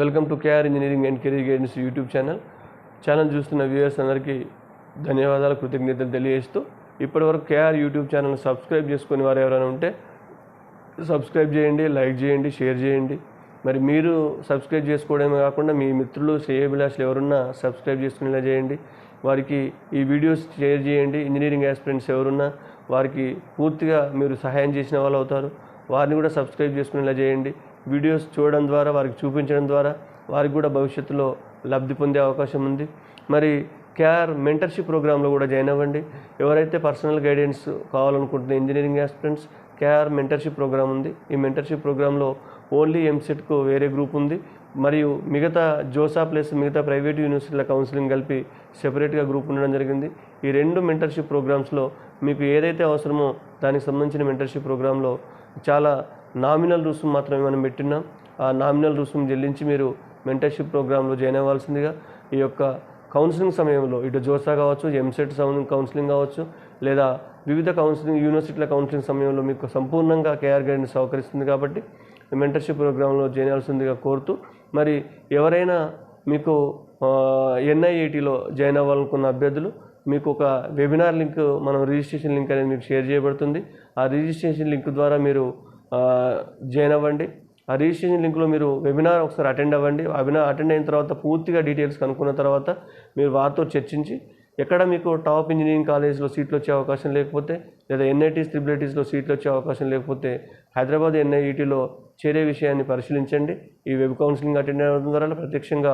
Welcome to KR engineering and career guidance YouTube channel. Channel చూస్తున్న viewers అందరికీ ధన్యవాదాలు కృతజ్ఞతలు తెలియజేస్తూ ఇప్పటివరకు కేఆర్ యూట్యూబ్ ఛానల్ సబ్స్క్రైబ్ చేసుకుని వారు ఎవరైనా ఉంటే సబ్స్క్రైబ్ చేయండి లైక్ చేయండి షేర్ చేయండి. మరి మీరు సబ్స్క్రైబ్ చేసుకోవడమే కాకుండా మీ మిత్రులు శ్రేయభిలాషులు ఎవరున్నా సబ్స్క్రైబ్ చేసుకునేలా చేయండి. వారికి ఈ వీడియోస్ షేర్ చేయండి. ఇంజనీరింగ్ ఆస్పిరెంట్స్ ఎవరున్నా వారికి పూర్తిగా మీరు సహాయం చేసిన వాళ్ళు అవుతారు. వారిని కూడా సబ్స్క్రైబ్ చేసుకునేలా చేయండి. వీడియోస్ చూడడం ద్వారా వారికి చూపించడం ద్వారా వారికి కూడా భవిష్యత్తులో లబ్ధి పొందే అవకాశం ఉంది. మరి కేఆర్ మెంటర్షిప్ ప్రోగ్రాంలో కూడా జాయిన్ అవ్వండి. ఎవరైతే personal guidance కావాలనుకుంటున్న engineering aspirants KR mentorship program ఉంది. ఈ మెంటర్షిప్ ప్రోగ్రాంలో ఓన్లీ ఎంసెట్కు వేరే గ్రూప్ ఉంది. మరియు మిగతా జోసా ప్లస్ మిగతా ప్రైవేట్ యూనివర్సిటీల కౌన్సిలింగ్ కలిపి సెపరేట్గా గ్రూప్ ఉండడం జరిగింది. ఈ రెండు మెంటర్షిప్ ప్రోగ్రామ్స్లో మీకు ఏదైతే అవసరమో దానికి సంబంధించిన మెంటర్షిప్ ప్రోగ్రాంలో చాలా నామినల్ రుసుము మాత్రమే మనం పెట్టినాం. ఆ నామినల్ రుసుము చెల్లించి మీరు మెంటర్షిప్ ప్రోగ్రాంలో జాయిన్ అవ్వాల్సిందిగా ఈ యొక్క కౌన్సిలింగ్ సమయంలో ఇటు జోసా కావచ్చు ఎంసెట్ కౌన్సిలింగ్ కావచ్చు లేదా వివిధ కౌన్సిలింగ్ యూనివర్సిటీల కౌన్సిలింగ్ సమయంలో మీకు సంపూర్ణంగా కేఆర్ గైడెన్స్ సహకరిస్తుంది కాబట్టి మెంటర్షిప్ ప్రోగ్రాంలో జాయిన్ అవ్వాల్సిందిగా కోరుతూ మరి ఎవరైనా మీకు ఎన్ఐఏటిలో జాయిన్ అవ్వాలనుకున్న అభ్యర్థులు మీకు ఒక వెబినార్ లింక్ మనం రిజిస్ట్రేషన్ లింక్ అనేది మీకు షేర్ చేయబడుతుంది. ఆ రిజిస్ట్రేషన్ లింక్ ద్వారా మీరు జాయిన్ అవ్వండి. ఆ రిజిస్ట్రేషన్ లింక్లో మీరు వెబినార్ ఒకసారి అటెండ్ అవ్వండి. వెబినార్ అటెండ్ అయిన తర్వాత పూర్తిగా డీటెయిల్స్ కనుక్కున్న తర్వాత మీరు వారితో చర్చించి ఎక్కడ మీకు టాప్ ఇంజనీరింగ్ కాలేజ్లో సీట్లు వచ్చే అవకాశం లేకపోతే లేదా ఎన్ఐటీస్ త్రిబులిటీస్లో సీట్లు వచ్చే అవకాశం లేకపోతే హైదరాబాద్ ఎన్ఐఈటీలో చేరే విషయాన్ని పరిశీలించండి. ఈ వెబ్ కౌన్సిలింగ్ అటెండ్ అవ్వడం ద్వారా ప్రత్యక్షంగా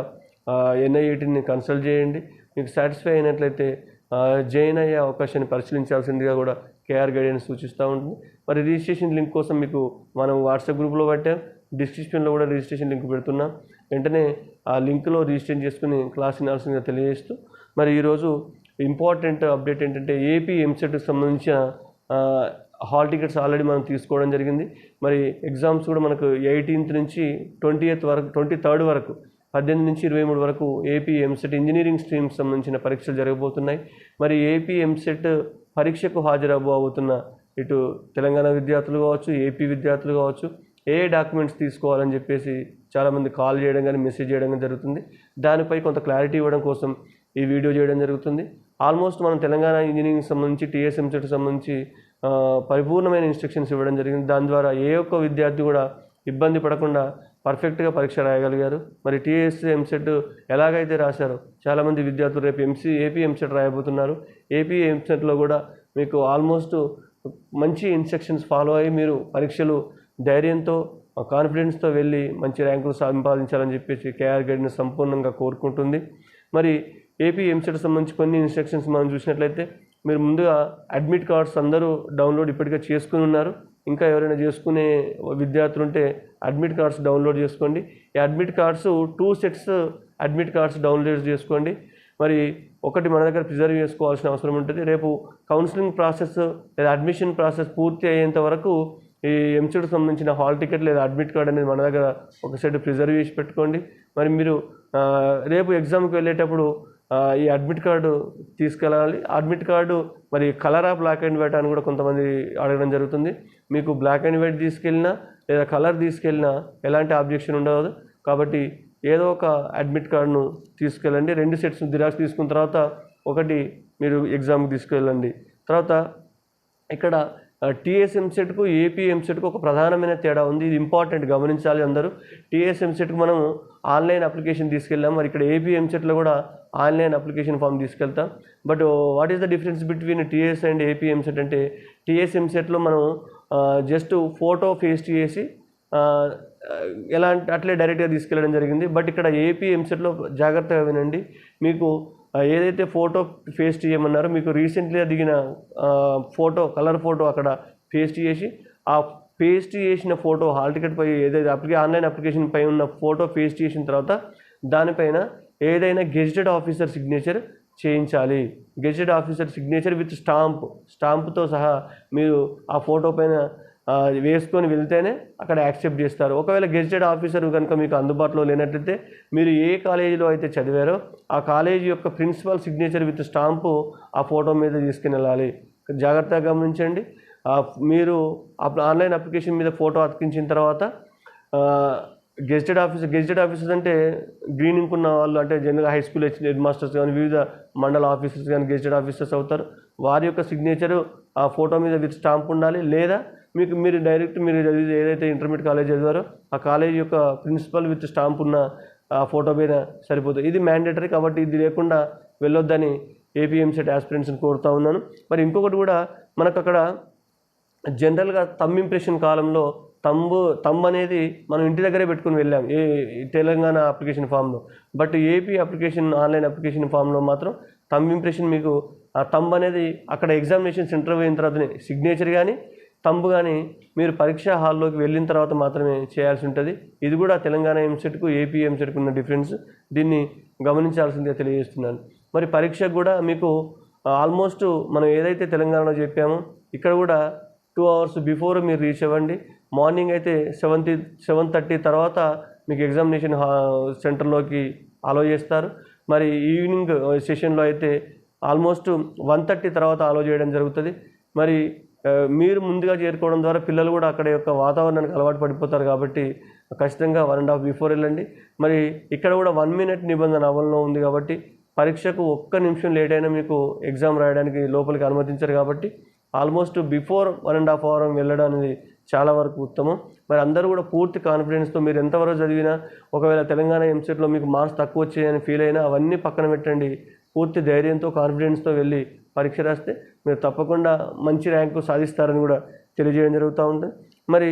ఎన్ఐఈటీని కన్సల్ట్ చేయండి. మీకు సాటిస్ఫై అయినట్లయితే జైన్ జాయిన్ అయ్యే అవకాశాన్ని పరిశీలించాల్సిందిగా కూడా కేఆర్ గైడెన్స్ సూచిస్తూ ఉంటుంది. మరి రిజిస్ట్రేషన్ లింక్ కోసం మీకు మనం వాట్సాప్ గ్రూప్లో పెట్టాం. డిస్క్రిప్షన్లో కూడా రిజిస్ట్రేషన్ లింక్ పెడుతున్నాం. వెంటనే ఆ లింక్లో రిజిస్ట్రేషన్ చేసుకుని క్లాస్ వినాల్సిందిగా తెలియజేస్తూ మరి ఈరోజు ఇంపార్టెంట్ అప్డేట్ ఏంటంటే ఏపీ ఎంసెట్కి సంబంధించిన హాల్ టికెట్స్ ఆల్రెడీ మనం తీసుకోవడం జరిగింది. మరి ఎగ్జామ్స్ కూడా మనకు ఎయిటీన్త్ నుంచి ట్వంటీ ఎయిత్ వరకు ట్వంటీ థర్డ్ వరకు పద్దెనిమిది నుంచి ఇరవై మూడు వరకు ఏపీ ఎంసెట్ ఇంజనీరింగ్ స్ట్రీమ్స్ సంబంధించిన పరీక్షలు జరగబోతున్నాయి. మరి ఏపీ ఎంసెట్ పరీక్షకు హాజరవ్వబోతున్న ఇటు తెలంగాణ విద్యార్థులు కావచ్చు ఏపీ విద్యార్థులు కావచ్చు ఏ డాక్యుమెంట్స్ తీసుకోవాలని చెప్పేసి చాలామంది కాల్ చేయడం కానీ మెసేజ్ చేయడం కానీ జరుగుతుంది. దానిపై కొంత క్లారిటీ ఇవ్వడం కోసం ఈ వీడియో చేయడం జరుగుతుంది. ఆల్మోస్ట్ మనం తెలంగాణ ఇంజనీరింగ్ సంబంధించి టీఎస్ఎంసెట్ సంబంధించి పరిపూర్ణమైన ఇన్స్ట్రక్షన్స్ ఇవ్వడం జరిగింది. దాని ద్వారా ఏ ఒక్క విద్యార్థి కూడా ఇబ్బంది పడకుండా పర్ఫెక్ట్గా పరీక్ష రాయగలిగారు. మరి టీఎస్ ఎంసెట్ ఎలాగైతే రాశారో చాలామంది విద్యార్థులు రేపు ఎంసీ ఏపీ ఎంసెట్ రాయబోతున్నారు. ఏపీ ఎంసెట్లో కూడా మీకు ఆల్మోస్ట్ మంచి ఇన్స్ట్రక్షన్స్ ఫాలో అయ్యి మీరు పరీక్షలు ధైర్యంతో కాన్ఫిడెన్స్తో వెళ్ళి మంచి ర్యాంకులు సంపాదించాలని చెప్పేసి కేఆర్ గైడ్ని సంపూర్ణంగా కోరుకుంటుంది. మరి ఏపీ ఎంసెట్ సంబంధించి కొన్ని ఇన్స్ట్రక్షన్స్ మనం చూసినట్లయితే మీరు ముందుగా అడ్మిట్ కార్డ్స్ అందరూ డౌన్లోడ్ ఇప్పటికే చేసుకుని ఉన్నారు. ఇంకా ఎవరైనా చేసుకునే విద్యార్థులు ఉంటే అడ్మిట్ కార్డ్స్ డౌన్లోడ్ చేసుకోండి. ఈ admit cards two sets admit cards download చేసుకోండి. మరి ఒకటి మన దగ్గర ప్రిజర్వ్ చేసుకోవాల్సిన అవసరం ఉంటుంది. రేపు కౌన్సిలింగ్ ప్రాసెస్ లేదా అడ్మిషన్ ప్రాసెస్ పూర్తి అయ్యేంత వరకు ఈ ఎంసెట్ సంబంధించిన హాల్ టికెట్ లేదా అడ్మిట్ కార్డ్ అనేది మన దగ్గర ఒక సెట్ ప్రిజర్వ్ చేసి పెట్టుకోండి. మరి మీరు రేపు ఎగ్జామ్కి వెళ్ళేటప్పుడు ఈ అడ్మిట్ కార్డు తీసుకెళ్ళాలి. అడ్మిట్ కార్డు మరి కలరా బ్లాక్ అండ్ వైట్ అని కూడా కొంతమంది అడగడం జరుగుతుంది. మీకు బ్లాక్ అండ్ వైట్ తీసుకెళ్ళినా లేదా కలర్ తీసుకెళ్ళినా ఎలాంటి ఆబ్జెక్షన్ ఉండదు. కాబట్టి ఏదో ఒక అడ్మిట్ కార్డును తీసుకెళ్ళండి. రెండు సెట్స్ జిరాక్స్ తీసుకున్న తర్వాత ఒకటి మీరు ఎగ్జామ్కి తీసుకెళ్ళండి. తర్వాత ఇక్కడ టీఎస్ఎం సెట్కు ఏపీఎం సెట్కు ఒక ప్రధానమైన తేడా ఉంది. ఇది ఇంపార్టెంట్ గమనించాలి అందరూ. టీఎస్ఎం సెట్కు మనం ఆన్లైన్ అప్లికేషన్ తీసుకెళ్ళాం మరి ఇక్కడ ఏపీఎం సెట్లో కూడా ఆన్లైన్ అప్లికేషన్ ఫామ్ తీసుకెళ్తాం. But what is the difference between TS and AP EAMCET అంటే టీఎస్ఎం సెట్లో మనం జస్ట్ ఫోటో పేస్ట్ చేసి ఎలా అంటే అట్లే డైరెక్ట్గా తీసుకెళ్ళడం జరిగింది. బట్ ఇక్కడ ఏపీ ఎంసెట్లో జాగ్రత్తగా వినండి. మీకు ఏదైతే ఫోటో పేస్ట్ చేయమన్నారో మీకు రీసెంట్గా దిగిన ఫోటో కలర్ ఫోటో అక్కడ పేస్ట్ చేసి ఆ పేస్ట్ చేసిన ఫోటో హాల్ టికెట్ పై ఏదైతే అప్లికే ఆన్లైన్ అప్లికేషన్ పై ఉన్న ఫోటో పేస్ట్ చేసిన తర్వాత దానిపైన ఏదైనా గెజిటెడ్ ఆఫీసర్ సిగ్నేచర్ చేయించాలి. Gazetted officer signature with stamp స్టాంప్తో సహా మీరు ఆ ఫోటో పైన వేసుకొని వెళ్తేనే అక్కడ యాక్సెప్ట్ చేస్తారు. ఒకవేళ గెజిటెడ్ ఆఫీసర్ కనుక మీకు అందుబాటులో లేనట్లయితే మీరు ఏ కాలేజీలో అయితే చదివారో ఆ కాలేజీ యొక్క ప్రిన్సిపల్ సిగ్నేచర్ విత్ స్టాంపు ఆ ఫోటో మీద తీసుకుని వెళ్ళాలి. జాగ్రత్తగా గమనించండి. మీరు అప్- ఆన్లైన్ అప్లికేషన్ మీద ఫోటో అతికించిన తర్వాత గెజిటెడ్ ఆఫీసర్ గెజిటెడ్ ఆఫీసర్స్ అంటే గ్రీనింగ్ ఉన్న వాళ్ళు అంటే జనరల్గా హై స్కూల్ హెడ్ మాస్టర్స్ కానీ వివిధ మండల ఆఫీసర్స్ కానీ గెజిటెడ్ ఆఫీసర్స్ అవుతారు. వారి యొక్క సిగ్నేచరు ఆ ఫోటో మీద విత్ స్టాంప్ ఉండాలి. లేదా మీకు మీరు డైరెక్ట్ మీరు చదివి ఏదైతే ఇంటర్మీడియట్ కాలేజ్ చదివారో ఆ కాలేజ్ యొక్క ప్రిన్సిపల్ విత్ స్టాంప్ ఉన్న ఆ ఫోటో మీద సరిపోతుంది. ఇది మ్యాండేటరీ కాబట్టి ఇది లేకుండా వెళ్ళొద్దని ఏపీఎంసెట్ ఆస్పిరెంట్స్ని కోరుతా ఉన్నాను. మరి ఇంకొకటి కూడా మనకు అక్కడ జనరల్గా తమ్ ఇంప్రెషన్ కాలంలో తంబు తమ్ అనేది మనం ఇంటి దగ్గరే పెట్టుకుని వెళ్ళాం. ఏ తెలంగాణ అప్లికేషన్ ఫామ్లో but AP application online application ఫామ్లో మాత్రం తమ్ ఇంప్రెషన్ మీకు ఆ తంబ్ అనేది అక్కడ ఎగ్జామినేషన్ సెంటర్ పోయిన తర్వాతనే సిగ్నేచర్ కానీ తంబు కానీ మీరు పరీక్షా హాల్లోకి వెళ్ళిన తర్వాత మాత్రమే చేయాల్సి ఉంటుంది. ఇది కూడా తెలంగాణ ఎంసెట్కు ఏపీ ఎంసెట్కు ఉన్న డిఫరెన్స్. దీన్ని గమనించాల్సిందిగా తెలియజేస్తున్నాను. మరి పరీక్షకు కూడా మీకు ఆల్మోస్ట్ మనం ఏదైతే తెలంగాణలో చెప్పామో ఇక్కడ కూడా టూ అవర్స్ బిఫోర్ మీరు రీచ్ అవ్వండి. మార్నింగ్ అయితే సెవెన్ సెవెన్ థర్టీ తర్వాత మీకు ఎగ్జామినేషన్ సెంటర్లోకి అలో చేస్తారు. మరి ఈవినింగ్ సెషన్లో అయితే ఆల్మోస్ట్ వన్ థర్టీ తర్వాత అలో చేయడం జరుగుతుంది. మరి మీరు ముందుగా చేరుకోవడం ద్వారా పిల్లలు కూడా అక్కడ యొక్క వాతావరణానికి అలవాటు పడిపోతారు కాబట్టి ఖచ్చితంగా వన్ అండ్ హాఫ్ బిఫోర్ వెళ్ళండి. మరి ఇక్కడ కూడా వన్ మినిట్ నిబంధన అమల్లో ఉంది కాబట్టి పరీక్షకు ఒక్క నిమిషం లేట్ అయినా మీకు ఎగ్జామ్ రాయడానికి లోపలికి అనుమతించారు కాబట్టి almost before one and half hour వెళ్ళడం అనేది చాలా వరకు ఉత్తమం. మరి అందరూ కూడా పూర్తి కాన్ఫిడెన్స్తో మీరు ఎంతవరకు చదివినా ఒకవేళ తెలంగాణ ఎంసెట్లో మీకు మార్క్స్ తక్కువ వచ్చాయని ఫీల్ అయినా అవన్నీ పక్కన పెట్టండి. పూర్తి ధైర్యంతో కాన్ఫిడెన్స్తో వెళ్ళి పరీక్ష రాస్తే మీరు తప్పకుండా మంచి ర్యాంకు సాధిస్తారని కూడా తెలియజేయడం జరుగుతూ ఉంటుంది మరి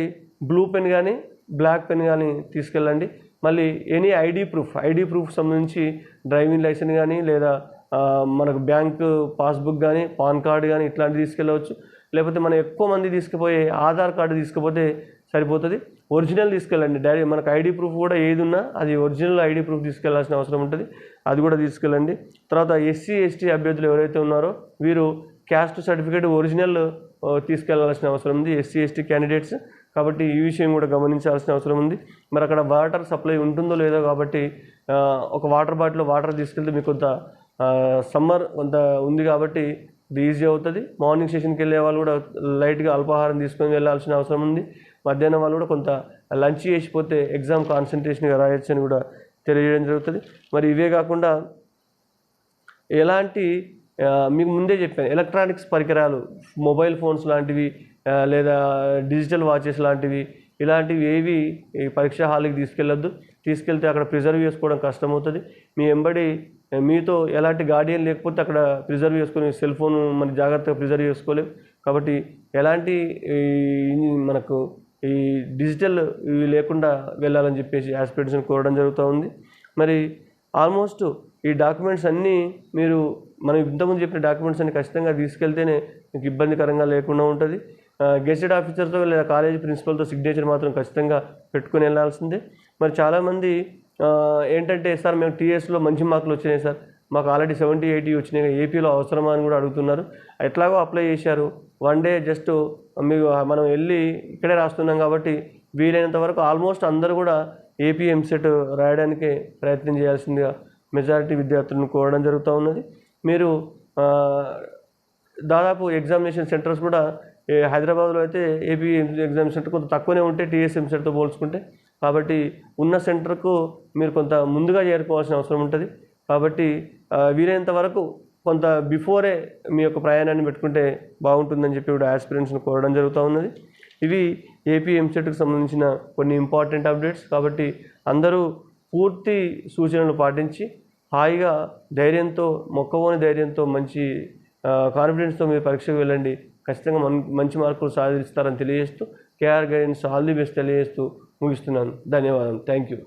బ్లూ పెన్ కానీ బ్లాక్ పెన్ కానీ తీసుకెళ్ళండి. మళ్ళీ any ID proof ID proof సంబంధించి డ్రైవింగ్ లైసెన్స్ కానీ లేదా మనకు బ్యాంకు పాస్బుక్ కానీ పాన్ కార్డు కానీ ఇట్లాంటివి తీసుకెళ్ళవచ్చు. లేకపోతే మనం ఎక్కువ మంది తీసుకుపోయే ఆధార్ కార్డు తీసుకుపోతే సరిపోతుంది. ఒరిజినల్ తీసుకెళ్ళండి. డైరీ మనకు ఐడి ప్రూఫ్ కూడా ఏది ఉన్నా అది ఒరిజినల్ ఐడి ప్రూఫ్ తీసుకెళ్ళాల్సిన అవసరం ఉంటుంది. అది కూడా తీసుకెళ్ళండి. తర్వాత ఎస్సీ ఎస్టీ అభ్యర్థులు ఎవరైతే ఉన్నారో వీరు క్యాస్ట్ సర్టిఫికేట్ ఒరిజినల్ తీసుకెళ్ళాల్సిన అవసరం ఉంది. ఎస్సీ ఎస్టీ క్యాండిడేట్స్ కాబట్టి ఈ విషయం కూడా గమనించాల్సిన అవసరం ఉంది. మరి అక్కడ వాటర్ సప్లై ఉంటుందో లేదో కాబట్టి ఒక వాటర్ బాటిల్ వాటర్ తీసుకెళ్తే మీకు కొంత సమ్మర్ కొంత ఉంది కాబట్టి ఇది ఈజీ అవుతుంది. మార్నింగ్ సెషన్కి వెళ్ళే వాళ్ళు కూడా లైట్గా అల్పాహారం తీసుకొని వెళ్ళాల్సిన అవసరం ఉంది. మధ్యాహ్నం వాళ్ళు కూడా కొంత లంచ్ చేసిపోతే ఎగ్జామ్ కాన్సన్ట్రేషన్గా రాయొచ్చు అని కూడా తెలియజేయడం జరుగుతుంది. మరి ఇవే కాకుండా ఎలాంటి మీకు ముందే చెప్పాను ఎలక్ట్రానిక్స్ పరికరాలు మొబైల్ ఫోన్స్ లాంటివి లేదా డిజిటల్ వాచెస్ లాంటివి ఇలాంటివి ఏవి ఈ పరీక్షా హాల్కి తీసుకెళ్ళొద్దు. తీసుకెళ్తే అక్కడ ప్రిజర్వ్ చేసుకోవడం కష్టమవుతుంది. మీ ఎంబడి మీతో ఎలాంటి గార్డియన్ లేకపోతే అక్కడ ప్రిజర్వ్ చేసుకుని సెల్ ఫోన్ మన జాగ్రత్తగా ప్రిజర్వ్ చేసుకోలేం. కాబట్టి ఎలాంటి మనకు ఈ డిజిటల్ ఇవి లేకుండా వెళ్ళాలని చెప్పేసి ఆస్పిరెంట్స్ని కోరడం జరుగుతూ ఉంది. మరి ఆల్మోస్ట్ ఈ డాక్యుమెంట్స్ అన్నీ మీరు మనం ఇంతకుముందు చెప్పిన డాక్యుమెంట్స్ అన్ని ఖచ్చితంగా తీసుకెళ్తేనే మీకు ఇబ్బందికరంగా లేకుండా ఉంటుంది. గెస్టెడ్ ఆఫీసర్తో లేదా కాలేజ్ ప్రిన్సిపల్తో సిగ్నేచర్ మాత్రం ఖచ్చితంగా పెట్టుకుని వెళ్ళాల్సిందే. మరి చాలామంది ఏంటంటే సార్ మేము టీఎస్లో మంచి మార్కులు వచ్చినాయి సార్. మాకు ఆల్రెడీ సెవెంటీ ఎయిటీ వచ్చినాయి. ఏపీలో అవసరమా అని కూడా అడుగుతున్నారు. ఎట్లాగో అప్లై చేశారు. వన్ డే జస్ట్ మీకు మనం వెళ్ళి ఇక్కడే రాస్తున్నాం కాబట్టి వీలైనంత వరకు ఆల్మోస్ట్ అందరూ కూడా ఏపీ ఎంసెట్ రాయడానికి ప్రయత్నం చేయాల్సిందిగా మెజారిటీ విద్యార్థులను కోరడం జరుగుతూ ఉన్నది. మీరు దాదాపు ఎగ్జామినేషన్ సెంటర్స్ కూడా హైదరాబాద్లో అయితే ఏపీ ఎగ్జామ్ సెంటర్ కొంత తక్కువనే ఉంటే టీఎస్ఎం సెంటర్తో పోల్చుకుంటే కాబట్టి ఉన్న సెంటర్కు మీరు కొంత ముందుగా చేరుకోవాల్సిన అవసరం ఉంటుంది. కాబట్టి వీలైనంత వరకు కొంత బిఫోరే మీ యొక్క ప్రయాణాన్ని పెట్టుకుంటే బాగుంటుందని చెప్పి కూడా ఆస్పిరెంట్స్ని కోరడం జరుగుతూ ఉన్నది. ఇవి ఏపీ ఎంసెట్కి సంబంధించిన కొన్ని ఇంపార్టెంట్ అప్డేట్స్ కాబట్టి అందరూ పూర్తి సూచనలు పాటించి హాయిగా ధైర్యంతో మొక్కవోని ధైర్యంతో మంచి కాన్ఫిడెన్స్తో మీరు పరీక్షకు వెళ్ళండి. ఖచ్చితంగా మన్ మంచి మార్కులు సాధిస్తారని తెలియజేస్తూ KR guidance all the best తెలియజేస్తూ ముగిస్తున్నాను. ధన్యవాదాలు థ్యాంక్ యూ